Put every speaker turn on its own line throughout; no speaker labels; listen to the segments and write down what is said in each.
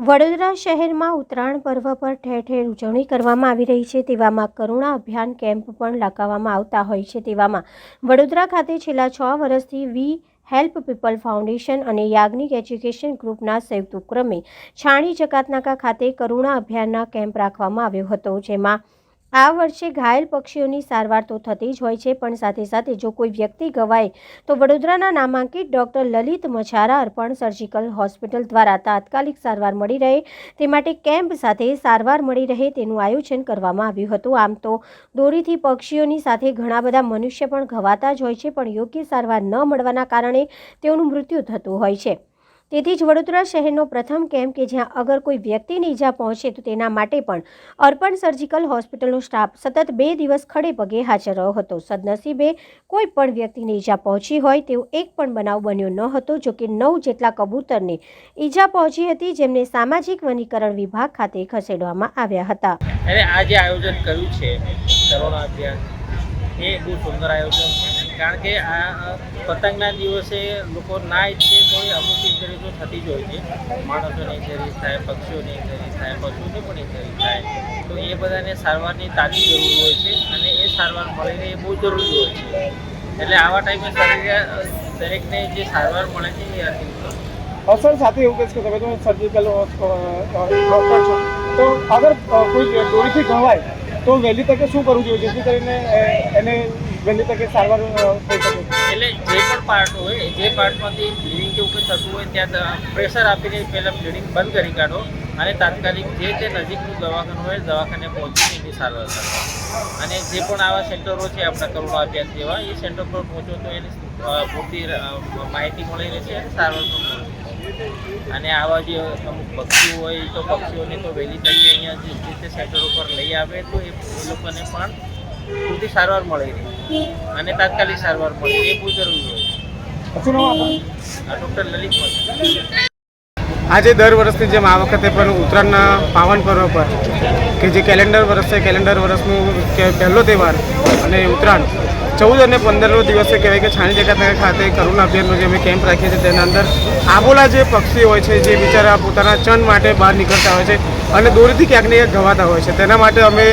વડોદરા શહેરમાં ઉત્તરાયણ પર્વ પર ઠેર ઠેર ઉજવણી કરવામાં આવી રહી છે. તેવામાં કરુણા અભિયાન કેમ્પ પણ લગાવવામાં આવતા હોય છે. તેવામાં વડોદરા ખાતે છેલ્લા છ વર્ષથી વી હેલ્પ પીપલ ફાઉન્ડેશન અને યાજ્ઞિક એજ્યુકેશન ગ્રુપના સંયુક્ત ઉપક્રમે છાણી જકાતનાકા ખાતે કરુણા અભિયાનના કેમ્પ રાખવામાં આવ્યો હતો, જેમાં આ વર્ષે ઘાયલ પક્ષીઓની સારવાર તો થતી જ હોય છે, પણ સાથે સાથે જો કોઈ વ્યક્તિ ગવાય તો વડોદરાના નામાંકિત ડોક્ટર લલિત મછારા અર્પણ સર્જિકલ હોસ્પિટલ દ્વારા તાત્કાલિક સારવાર મળી રહે, તે માટે કેમ્પ સાથે સારવાર મળી રહે તેનું આયોજન કરવામાં આવ્યું હતું. આમ તો દોરીથી પક્ષીઓની સાથે ઘણા બધા મનુષ્ય પણ ઘવાતા જ હોય છે, પણ યોગ્ય સારવાર ન મળવાના કારણે તેઓનું મૃત્યુ થતું હોય છે. તેથી જ વડોદરા શહેરનો પ્રથમ કેમ્પ કે જ્યાં અગર કોઈ વ્યક્તિને ઈજા પહોંચે તો તેના માટે પણ અર્પણ સર્જિકલ હોસ્પિટલનો સ્ટાફ સતત બે દિવસ ખડે પગે હાજર રહ્યો હતો. સદનસીબે કોઈ પણ વ્યક્તિને ઈજા પહોંચી હોય તેવો એક પણ બનાવ બન્યો ન હતો, જો કે નવ જેટલા કબૂતરને ઈજા પહોંચી હતી જેમને સામાજિક વનીકરણ વિભાગ ખાતે ખસેડવામાં આવ્યા હતા.
અને આયોજન કર્યું છે કરોના અભિયાન, એ બહુ સુંદર આયોજન છે. કારણ કે આ પતંગના દિવસે લોકો ના ઈચ્છે કોઈ, અમુક ઇન્જરી થતી જ હોય છે. માણસોને ઇન્જરી થાય, પક્ષીઓને ઇન્જરી થાય પશુઓને પણ ઇન્જરી થાય. તો એ બધાને સારવારની તાજી જરૂર હોય છે અને એ સારવાર મળીને એ બહુ જરૂરી હોય છે. એટલે આવા ટાઈપે શરીર, દરેકને જે સારવાર મળે છે એ અતિ
સર સાથે એવું કહેશ કે તમે તમે સર્જિકલ ડૉક્ટર છો. તો અગર કોઈ દોરીથી ઘવાય, તો વહેલી તકે શું કરવું જોઈએ? જેથી કરીને એને વહેલી તકે સારવાર થઈ શકે.
એટલે જે પણ પાર્ટ હોય, જે પાર્ટમાંથી બ્લીડિંગ કે ઉપર થતું હોય, ત્યાં પ્રેશર આપીને પહેલાં બ્લીડિંગ બંધ કરી કાઢો અને તાત્કાલિક જે તે નજીકનું દવાખાનું હોય, દવાખાને પહોંચીને એની સારવાર કરો. અને જે પણ આવા સેન્ટરો છે, આપણા કરોડો અભ્યાસ જેવા, એ સેન્ટર પર પહોંચો તો એની પૂરતી માહિતી મળી રહેશે અને સારવાર પણ મળી. અને આવા જે અમુક પક્ષીઓ હોય તો પક્ષીઓને તો વહેલી તકે અહીંયા જે તે સેન્ટર ઉપર લઈ આવે, તો એ લોકોને પણ પૂરતી સારવાર મળી રહે અને તાત્કાલિક સારવાર મળી. એ બહુ જરૂરી હોય ડૉક્ટર લલિત
આજે દર વર્ષની જેમ આ વખતે પણ ઉત્તરાયણના પાવન પર્વ પર કે જે કેલેન્ડર વર્ષ છે કેલેન્ડર વર્ષનું પહેલો તહેવાર અને ઉત્તરાયણ ચૌદ અને પંદરનો દિવસે કહેવાય કે છાણી જગત ખાતે કરુણા અભિયાનનો જે અમે કેમ્પ રાખીએ છીએ, તેના અંદર આબોલા જે પક્ષી હોય છે, જે બિચારા પોતાના ચંદ માટે બહાર નીકળતા હોય છે અને દોરીથી ક્યાંક ને ક્યાંક ઘવાતા હોય છે. તેના માટે અમે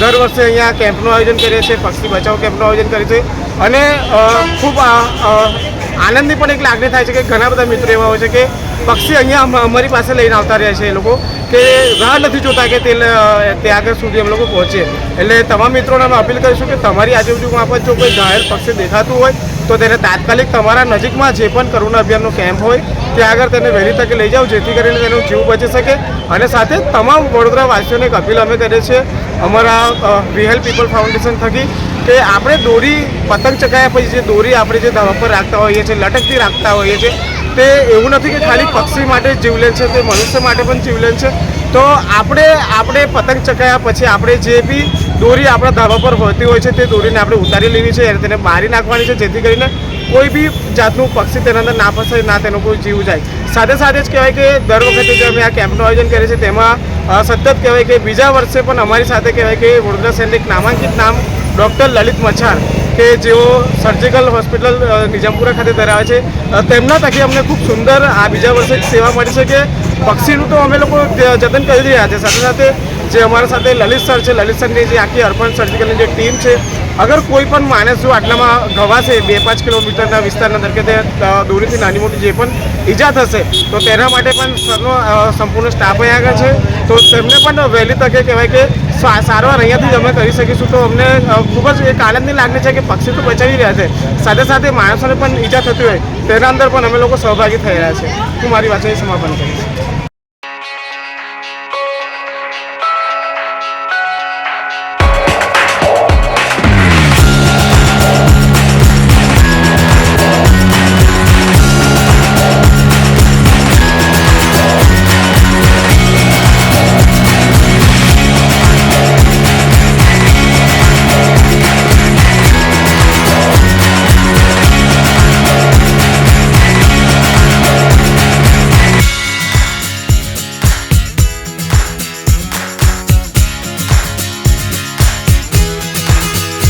દર વર્ષે અહીંયા કેમ્પનું આયોજન કરીએ છીએ, પક્ષી બચાવ કેમ્પનું આયોજન કરીએ છીએ અને ખૂબ આનંદની પણ એક લાગણી થાય છે કે ઘણા બધા મિત્રો એવા હોય છે કે પક્ષી અહીંયા અમારી પાસે લઈને આવતા રહે છે એ લોકો. કે રાહ નથી જોતા કે તે ત્યાં આગળ સુધી અમે લોકો પહોંચીએ. એટલે તમામ મિત્રોને અમે અપીલ કરીશું કે તમારી આજુબાજુમાં પણ જો કોઈ ઘાયલ પક્ષી દેખાતું હોય, તો તેને તાત્કાલિક તમારા નજીકમાં જે પણ કરુણા અભિયાનનો કેમ્પ હોય ત્યાં આગળ તેને વહેલી તકે લઈ જાઓ, જેથી કરીને તેનો જીવ બચી શકે. અને સાથે તમામ વડોદરા વાસીઓને એક અપીલ અમે કરીએ છીએ, અમારા રિહેલ પીપલ ફાઉન્ડેશન થકી, કે આપણે દોરી પતંગ ચકાયા પછી જે દોરી આપણે જે ધાબા પર રાખતા હોઈએ છીએ, લટકતી રાખતા હોઈએ છીએ તે એવું નથી કે ખાલી પક્ષી માટે જીવલેણ છે, તે મનુષ્ય માટે પણ જીવલેણ છે. તો આપણે આપણે પતંગ ચકાયા પછી આપણે જે બી દોરી આપણા ધાબા પર હોતી હોય છે, તે દોરીને આપણે ઉતારી લેવી છે અને તેને મારી નાખવાની છે, જેથી કરીને કોઈ બી જાતનું પક્ષી તેના અંદર ના ફસાય, ના તેનો કોઈ જીવ જાય. સાથે સાથે જ કહેવાય કે દર વખતે જે અમે આ કેમ્પનું આયોજન કરીએ છીએ, તેમાં સતત કહેવાય કે બીજા વર્ષે પણ અમારી સાથે કહેવાય કે વડોદરા એક નામાંકિત નામ ડૉક્ટર લલિત મચ્છાર કે જેઓ સર્જિકલ હોસ્પિટલ નિઝામપુરા ખાતે ધરાવે છે તેમના તકે અમને ખૂબ સુંદર આ બીજા વર્ષે સેવા મળી છે કે પક્ષીનું તો અમે લોકો જતન કરી રહ્યા છે. સાથે સાથે જે અમારા સાથે લલિત સર છે લલિત સરની જે આખી અર્પણ સર્જિકલની જે ટીમ છે અગર કોઈ પણ માણસ જો આટલામાં ઘવાશે બે પાંચ કિલોમીટરના વિસ્તારના અંદર કે તે અ, નાની મોટી જે પણ ઈજા થશે તો તેના માટે પણ સરનો સંપૂર્ણ સ્ટાફ અહીં આગળ છે. તો તેમને પણ વહેલી તકે કહેવાય કે સારવાર અહીંયાથી જ અમે કરી શકીશું. તો અમને ખૂબ જ એક આનંદની લાગણી છે કે પક્ષી તો બચાવી રહ્યા છે. સાથે સાથે માણસોને પણ ઈજા થતી હોય, તેના અંદર પણ અમે લોકો સહભાગી થઈ રહ્યા છે. હું મારી વાતને સમાપન કરીશ.